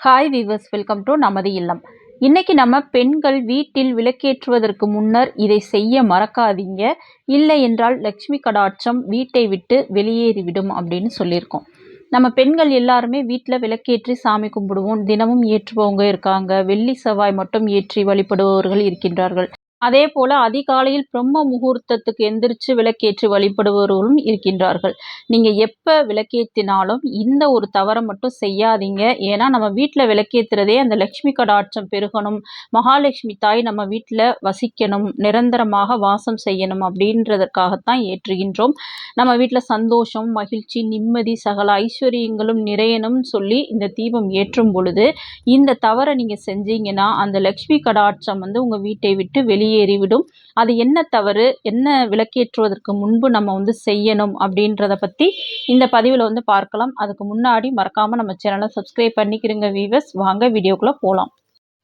Hi viewers welcome to நமது இல்லம். இன்னைக்கு நம்ம பெண்கள் வீட்டில் விளக்கேற்றுவதற்கு முன்னர் இதை செய்ய மறக்காதீங்க. இல்லை என்றால் லக்ஷ்மி கடாட்சம் வீட்டை விட்டு வெளியேறிவிடும் அப்படின்னு சொல்லியிருக்கோம். நம்ம பெண்கள் எல்லாருமே வீட்டில் விளக்கேற்றி சாமி கும்பிடுவோம் தினமும் ஏற்றுபவங்க இருக்காங்க வெள்ளி செவ்வாய் மட்டும் ஏற்றி வழிபடுபவர்கள் இருக்கின்றார்கள். அதே போல் அதிகாலையில் பிரம்ம முகூர்த்தத்துக்கு எந்திரிச்சு விளக்கேற்றி வழிபடுபவர்களும் இருக்கின்றார்கள். நீங்கள் எப்போ விளக்கேற்றினாலும் இந்த ஒரு தவறை மட்டும் செய்யாதீங்க. ஏன்னா நம்ம வீட்டில் விளக்கேற்றுறதே அந்த லக்ஷ்மி கடாட்சம் பெருகணும். மகாலட்சுமி தாய் நம்ம வீட்டில் வசிக்கணும். நிரந்தரமாக வாசம் செய்யணும் அப்படின்றதற்காகத்தான் ஏற்றுகின்றோம். நம்ம வீட்டில் சந்தோஷம் மகிழ்ச்சி நிம்மதி சகல ஐஸ்வர்யங்களும் நிறையணும் சொல்லி இந்த தீபம் ஏற்றும் பொழுது இந்த தவறை நீங்கள் செஞ்சீங்கன்னா அந்த லக்ஷ்மி கடாட்சம் வந்து உங்கள் வீட்டை விட்டு வெளியே வெளியேறிவிடும். அது என்ன தவறு? என்ன விளக்கேற்றுவதற்கு முன்பு நம்ம வந்து செய்யணும் அப்படின்றத பற்றி இந்த பதிவில் வந்து பார்க்கலாம். அதுக்கு முன்னாடி மறக்காமல் நம்ம சேனலை சப்ஸ்கிரைப் பண்ணிக்கிறங்க வீவர்ஸ் வாங்க வீடியோக்குள்ளே போகலாம்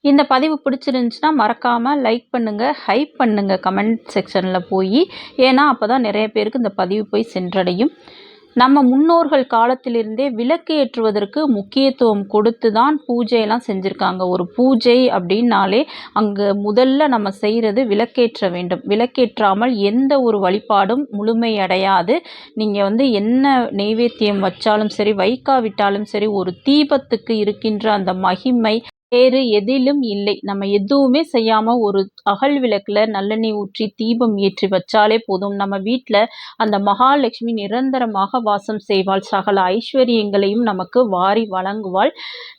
இந்த பதிவு பிடிச்சிருந்துச்சுன்னா மறக்காமல் லைக் பண்ணுங்கள் ஹைப் பண்ணுங்கள் கமெண்ட் செக்ஷனில் போய். ஏன்னா அப்போ தான் நிறைய பேருக்கு இந்த பதிவு போய் சென்றடையும். நம்ம முன்னோர்கள் காலத்திலிருந்தே விளக்கு ஏற்றுவதற்கு முக்கியத்துவம் கொடுத்து தான் பூஜையெல்லாம் செஞ்சுருக்காங்க. ஒரு பூஜை அப்படின்னாலே அங்கே முதல்ல நம்ம செய்கிறது விளக்கேற்ற வேண்டும். விளக்கேற்றாமல் எந்த ஒரு வழிபாடும் முழுமையடையாது. நீங்கள் வந்து என்ன நெய்வேத்தியம் வச்சாலும் சரி வைக்காவிட்டாலும் சரி ஒரு தீபத்துக்கு இருக்கின்ற அந்த மகிமை வேறு எதிலும் இல்லை. நம்ம எதுவுமே செய்யாமல் ஒரு அகல் விளக்கில் நல்லெண்ணெய் ஊற்றி தீபம் ஏற்றி வச்சாலே போதும். நம்ம வீட்டில் அந்த மகாலட்சுமி நிரந்தரமாக வாசம் செய்வாள். சகல ஐஸ்வர்யங்களையும் நமக்கு வாரி வழங்குவாள்.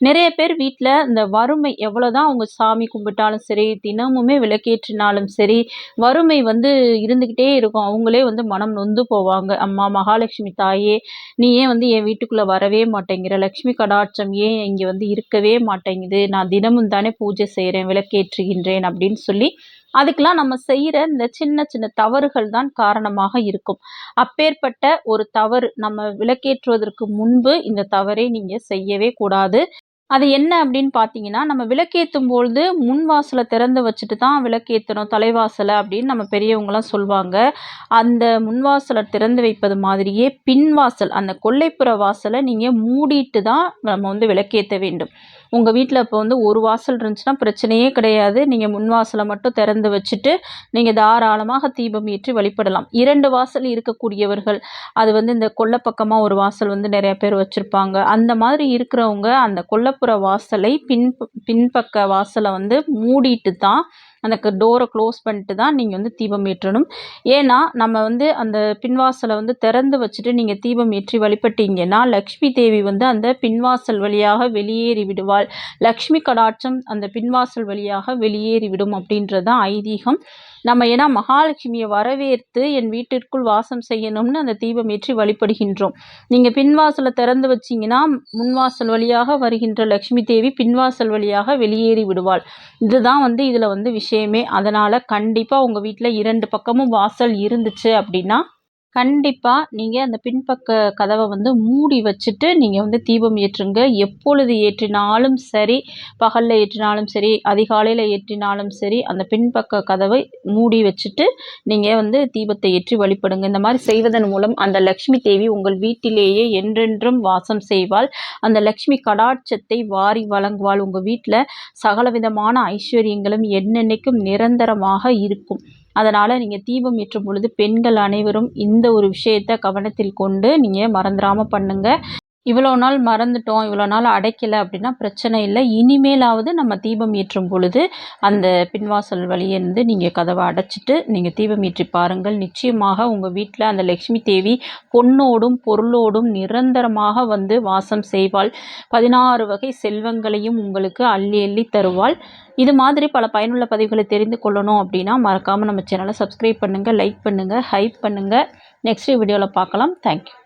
நிறைய பேர் வீட்டில் இந்த வறுமை எவ்வளோதான் அவங்க சாமி கும்பிட்டாலும் சரி தினமுமே விளக்கேற்றினாலும் சரி வறுமை வந்து இருந்துக்கிட்டே இருக்கும். அவங்களே வந்து மனம் நொந்து போவாங்க. அம்மா மகாலட்சுமி தாயே நீ ஏன் வந்து என் வீட்டுக்குள்ளே வரவே மாட்டேங்கிற? லக்ஷ்மி கடாட்சம் ஏன் இங்கே வந்து இருக்கவே மாட்டேங்குது? நான் தினமும் தானே பூஜை செய்கிறேன் விளக்கேற்றுகின்றேன் அப்படின்னு சொல்லி அதுக்கெலாம் நம்ம செய்கிற இந்த சின்ன சின்ன தவறுகள் தான் காரணமாக இருக்கும். அப்பேற்பட்ட ஒரு தவறு நம்ம விளக்கேற்றுவதற்கு முன்பு இந்த தவறை நீங்கள் செய்யவே கூடாது. அது என்ன அப்படின்னு பார்த்தீங்கன்னா நம்ம விளக்கேற்றும் பொழுது முன் வாசலை திறந்து வச்சுட்டு தான் விளக்கேற்றணும் தலைவாசலை அப்படின்னு நம்ம பெரியவங்களாம் சொல்லுவாங்க அந்த முன்வாசலை திறந்து வைப்பது மாதிரியே பின்வாசல் அந்த கொல்லைப்புற வாசலை நீங்கள் மூடிட்டு தான் நம்ம வந்து விளக்கேற்ற வேண்டும். உங்கள் வீட்டில் இப்போ வந்து ஒரு வாசல் இருந்துச்சுன்னா பிரச்சனையே கிடையாது. நீங்கள் முன் வாசலை மட்டும் திறந்து வச்சுட்டு நீங்கள் தாராளமாக தீபம் ஏற்றி வழிபடலாம். இரண்டு வாசல் இருக்கக்கூடியவர்கள் அது வந்து இந்த கொல்லப்பக்கமாக ஒரு வாசல் வந்து நிறைய பேர் வச்சுருப்பாங்க. அந்த மாதிரி இருக்கிறவங்க அந்த கொல்லப்புற வாசலை பின் பின்பக்க வாசலை வந்து மூடிட்டு தான் அந்த டோரை க்ளோஸ் பண்ணிட்டு தான் நீங்கள் வந்து தீபம் ஏற்றணும். ஏன்னா நம்ம வந்து அந்த பின்வாசலை வந்து திறந்து வச்சுட்டு நீங்கள் தீபம் ஏற்றி வழிபட்டீங்கன்னா லக்ஷ்மி தேவி வந்து அந்த பின்வாசல் வழியாக வெளியேறி விடுவாள் லக்ஷ்மி கடாட்சம் அந்த பின்வாசல் வழியாக வெளியேறிவிடும் அப்படின்றதான் ஐதீகம். நம்ம ஏன்னா மகாலட்சுமியை வரவேற்று என் வீட்டிற்குள் வாசம் செய்யணும்னு அந்த தீபம் ஏற்றி வழிபடுகின்றோம். நீங்கள் பின்வாசலை திறந்து வச்சிங்கன்னா முன்வாசல் வழியாக வருகின்ற லக்ஷ்மி தேவி பின்வாசல் வழியாக வெளியேறி விடுவாள். இதுதான் வந்து இதில் வந்து விஷயமே. அதனால் கண்டிப்பாக உங்கள் வீட்டில் இரண்டு பக்கமும் வாசல் இருந்துச்சு அப்படின்னா கண்டிப்பாக நீங்கள் அந்த பின்பக்க கதவை வந்து மூடி வச்சுட்டு நீங்கள் வந்து தீபம் ஏற்றுங்க. எப்பொழுது ஏற்றினாலும் சரி பகலில் ஏற்றினாலும் சரி அதிகாலையில் ஏற்றினாலும் சரி அந்த பின்பக்க கதவை மூடி வச்சுட்டு நீங்கள் வந்து தீபத்தை ஏற்றி வழிபடுங்க. இந்த மாதிரி செய்வதன் மூலம் அந்த லக்ஷ்மி தேவி உங்கள் வீட்டிலேயே என்றென்றும் வாசம் செய்வாள். அந்த லக்ஷ்மி கடாட்சத்தை வாரி வழங்குவாள். உங்கள் வீட்டில் சகலவிதமான ஐஸ்வர்யங்களும் என்னென்னைக்கும் நிரந்தரமாக இருக்கும். அதனால் நீங்கள் தீபம் ஏற்றும் பொழுது பெண்கள் அனைவரும் இந்த ஒரு விஷயத்தை கவனத்தில் கொண்டு நீங்கள் மறந்துடாமல் பண்ணுங்கள் இவ்வளோ நாள் மறந்துட்டோம் இவ்வளோ நாள் அடைக்கலை அப்படின்னா பிரச்சனை இல்லை. இனிமேலாவது நம்ம தீபம் ஏற்றும் பொழுது அந்த பின்வாசல் வழியிருந்து நீங்கள் கதவை அடைச்சிட்டு நீங்கள் தீபம் ஏற்றி பாருங்கள். நிச்சயமாக உங்கள் வீட்டில் அந்த லக்ஷ்மி தேவி பொன்னோடும் பொருளோடும் நிரந்தரமாக வந்து வாசம் செய்வாள். பதினாறு வகை செல்வங்களையும் உங்களுக்கு அள்ளி அள்ளி தருவாள். இது மாதிரி பல பயனுள்ள பதிவுகளை தெரிந்து கொள்ளணும் அப்படின்னா மறக்காமல் நம்ம சேனலை சப்ஸ்கிரைப் பண்ணுங்கள் லைக் பண்ணுங்கள் ஹைப் பண்ணுங்கள் நெக்ஸ்ட் வீடியோவில் பார்க்கலாம். தேங்க்யூ